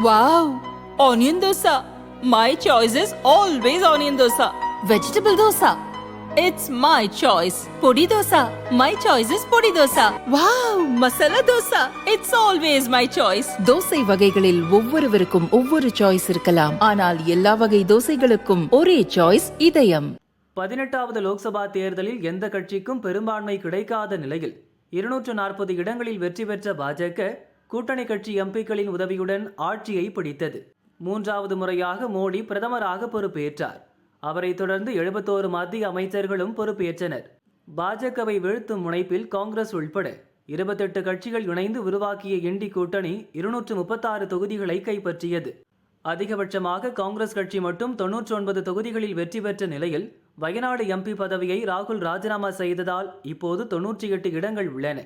Wow! Onion dosa. My choice is always onion dosa. Vegetable dosa. It's my choice. Podi dosa. My choice is podi dosa. Wow! Masala dosa. It's always my choice. Dosa வகைகளில் ஒவ்வொருவருக்கும் ஒவ்வொரு choice இருக்கலாம் ஆனால் எல்லா வகை தோசைகளுக்கும் ஒரே choice இதயம் பதினெட்டாவது லோக்சபா தேர்தலில் எந்த கட்சிக்கும் பெரும்பான்மை கிடைக்காத நிலையில் இருநூற்று நாற்பது இடங்களில் வெற்றி பெற்ற பாஜக கூட்டணி கட்சி எம்பிக்களின் உதவியுடன் ஆட்சியை பிடித்தது. மூன்றாவது முறையாக மோடி பிரதமராக பொறுப்பேற்றார். அவரைத் தொடர்ந்து எழுபத்தோரு மத்திய அமைச்சர்களும் பொறுப்பேற்றனர். பாஜகவை வீழ்த்தும் முனைப்பில் காங்கிரஸ் உள்பட இருபத்தெட்டு கட்சிகள் இணைந்து உருவாக்கிய இண்டி கூட்டணி இருநூற்று முப்பத்தாறு தொகுதிகளை கைப்பற்றியது. அதிகபட்சமாக காங்கிரஸ் கட்சி மட்டும் தொன்னூற்றி ஒன்பது தொகுதிகளில் வெற்றி பெற்ற நிலையில் வயநாடு எம்பி பதவியை ராகுல் ராஜினாமா செய்ததால் இப்போது தொன்னூற்றி எட்டு இடங்கள் உள்ளன.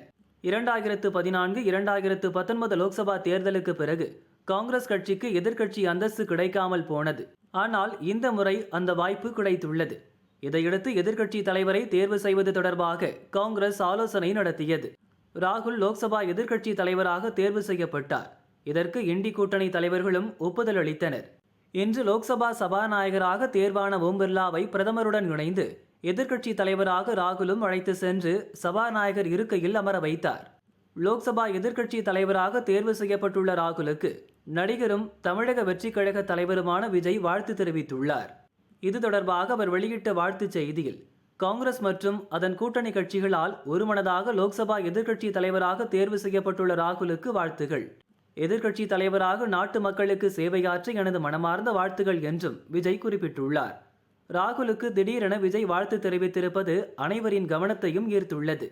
இரண்டாயிரத்து பதினான்கு இரண்டாயிரத்து பத்தொன்பது லோக்சபா தேர்தலுக்கு பிறகு காங்கிரஸ் கட்சிக்கு எதிர்க்கட்சி அந்தஸ்து கிடைக்காமல் போனது. ஆனால் இந்த முறை அந்த வாய்ப்பு கிடைத்துள்ளது. இதையடுத்து எதிர்க்கட்சி தலைவரை தேர்வு செய்வது தொடர்பாக காங்கிரஸ் ஆலோசனை நடத்தியது. ராகுல் லோக்சபா எதிர்க்கட்சி தலைவராக தேர்வு செய்யப்பட்டார். இதற்கு இண்டி கூட்டணி தலைவர்களும் ஒப்புதல் அளித்தனர். இன்று லோக்சபா சபாநாயகராக தேர்வான ஓம் பிர்லாவை பிரதமருடன் இணைந்து எதிர்க்கட்சி தலைவராக ராகுலும் அழைத்து சென்று சபாநாயகர் இருக்கையில் அமர வைத்தார். லோக்சபா எதிர்க்கட்சி தலைவராக தேர்வு செய்யப்பட்டுள்ள ராகுலுக்கு நடிகரும் தமிழக வெற்றிக் கழக தலைவருமான விஜய் வாழ்த்து தெரிவித்துள்ளார். இது தொடர்பாக அவர் வெளியிட்ட வாழ்த்துச் செய்தியில் காங்கிரஸ் மற்றும் அதன் கூட்டணி கட்சிகளால் ஒருமனதாக லோக்சபா எதிர்க்கட்சி தலைவராக தேர்வு செய்யப்பட்டுள்ள ராகுலுக்கு வாழ்த்துகள். எதிர்க்கட்சி தலைவராக நாட்டு மக்களுக்கு சேவையாற்ற எனது மனமார்ந்த வாழ்த்துகள் என்றும் விஜய் குறிப்பிட்டுள்ளார். ராகுலுக்கு திடீரென விஜய் வாழ்த்து தெரிவித்திருப்பது அனைவரின் கவனத்தையும் ஈர்த்துள்ளது.